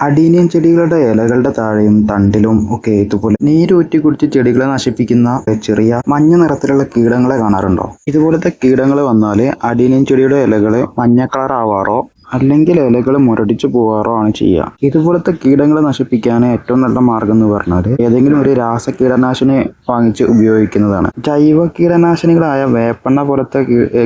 അടീനിയൻ ചെടികളുടെ ഇലകളുടെ താഴെയും തണ്ടിലും ഒക്കെ ഇതുപോലെ നീരൂറ്റി കുടിച്ച് ചെടികളെ നശിപ്പിക്കുന്ന ചെറിയ മഞ്ഞ നിറത്തിലുള്ള കീടങ്ങളെ കാണാറുണ്ടോ? ഇതുപോലത്തെ കീടങ്ങൾ വന്നാൽ അടീനിയൻ ചെടിയുടെ ഇലകൾ മഞ്ഞ കളർ ആവാറോ അല്ലെങ്കിൽ ഇലകൾ മുരടിച്ചു പോവാറോ ആണ് ചെയ്യുക ഇതുപോലത്തെ കീടങ്ങളെ നശിപ്പിക്കാൻ ഏറ്റവും നല്ല മാർഗം എന്ന് പറഞ്ഞാൽ ഏതെങ്കിലും ഒരു രാസ കീടനാശിനി വാങ്ങിച്ച് ഉപയോഗിക്കുന്നതാണ്. ജൈവ കീടനാശിനികളായ വേപ്പെണ്ണ പോലത്തെ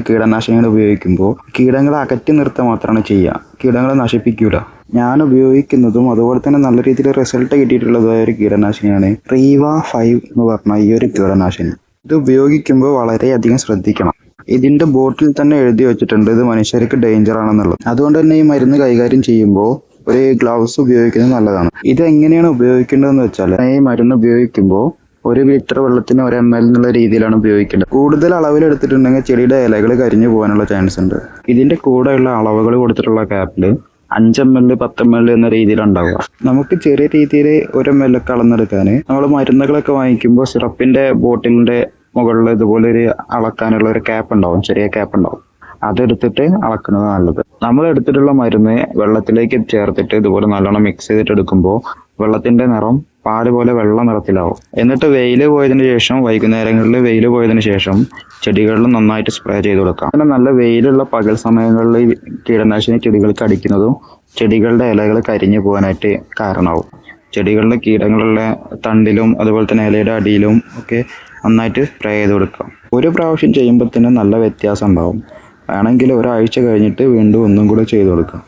കീടനാശിനികൾ ഉപയോഗിക്കുമ്പോൾ കീടങ്ങളെ അകറ്റി നിർത്തുക മാത്രമാണ് ചെയ്യുക കീടങ്ങളെ നശിപ്പിക്കൂല. ഞാൻ ഉപയോഗിക്കുന്നതും അതുപോലെ തന്നെ നല്ല രീതിയിൽ റിസൾട്ട് കിട്ടിയിട്ടുള്ളതായ ഒരു കീടനാശിനിയാണ് റീവ ഫൈവ് എന്ന് പറഞ്ഞ ഈ ഒരു കീടനാശിനി. ഇത് ഉപയോഗിക്കുമ്പോൾ വളരെയധികം ശ്രദ്ധിക്കണം. ഇതിന്റെ ബോട്ടിൽ തന്നെ എഴുതി വെച്ചിട്ടുണ്ട്. ഇത് മനുഷ്യർക്ക് ഡേഞ്ചർ ആണെന്നുള്ളത്. അതുകൊണ്ട് തന്നെ ഈ മരുന്ന് കൈകാര്യം ചെയ്യുമ്പോൾ ഒരു ഗ്ലൗസ് ഉപയോഗിക്കുന്നത് നല്ലതാണ്. ഇത് എങ്ങനെയാണ് ഉപയോഗിക്കേണ്ടതെന്ന് വെച്ചാൽ ഈ മരുന്ന് ഉപയോഗിക്കുമ്പോൾ ഒരു ലിറ്റർ വെള്ളത്തിന് ഒരു എം എൽ എന്നുള്ള രീതിയിലാണ് ഉപയോഗിക്കേണ്ടത്. കൂടുതൽ അളവിൽ എടുത്തിട്ടുണ്ടെങ്കിൽ ചെടിയുടെ ഇലകൾ കരിഞ്ഞു പോകാനുള്ള ചാൻസ് ഉണ്ട്. ഇതിന്റെ കൂടെയുള്ള അളവുകൾ കൊടുത്തിട്ടുള്ള ക്യാപ്പിൽ അഞ്ച് എം എൽ പത്ത് എം എൽ എന്ന രീതിയിലുണ്ടാവുക. നമുക്ക് ചെറിയ രീതിയിൽ ഒരു എം എൽ ഒക്കെ അളന്നെടുക്കാൻ നമ്മൾ മരുന്നുകളൊക്കെ വാങ്ങിക്കുമ്പോൾ സിറപ്പിന്റെ ബോട്ടിലിന്റെ മുകളിൽ ഇതുപോലെ ഒരു അളക്കാനുള്ള ഒരു ക്യാപ്പ് ഉണ്ടാവും ചെറിയ ക്യാപ്പ് ഉണ്ടാവും. അതെടുത്തിട്ട് അളക്കുന്നത് നല്ലത്. നമ്മൾ എടുത്തിട്ടുള്ള മരുന്ന് വെള്ളത്തിലേക്ക് ചേർത്തിട്ട് ഇതുപോലെ നല്ലോണം മിക്സ് ചെയ്തിട്ട് എടുക്കുമ്പോൾ വെള്ളത്തിന്റെ നിറം പാൽ പോലെ വെള്ള നിറത്തിലാവും. എന്നിട്ട് വെയിൽ പോയതിന് ശേഷം വൈകുന്നേരങ്ങളിൽ വെയിൽ പോയതിന് ശേഷം ചെടികളിൽ നന്നായിട്ട് സ്പ്രേ ചെയ്ത് കൊടുക്കാം. പിന്നെ നല്ല വെയിലുള്ള പകൽ സമയങ്ങളിൽ കീടനാശിനി ചെടികൾക്ക് അടിക്കുന്നതും ചെടികളുടെ ഇലകൾ കരിഞ്ഞു പോകാനായിട്ട് കാരണമാവും. ചെടികളിലെ കീടങ്ങളുള്ള തണ്ടിലും അതുപോലെ തന്നെ ഇലയുടെ അടിയിലും ഒക്കെ നന്നായിട്ട് സ്പ്രേ ചെയ്ത് കൊടുക്കാം ഒരു പ്രാവശ്യം ചെയ്യുമ്പോൾ തന്നെ നല്ല വ്യത്യാസം ഉണ്ടാവും. വേണമെങ്കിൽ ഒരാഴ്ച കഴിഞ്ഞിട്ട് വീണ്ടും ഒന്നും കൂടെ ചെയ്ത് കൊടുക്കാം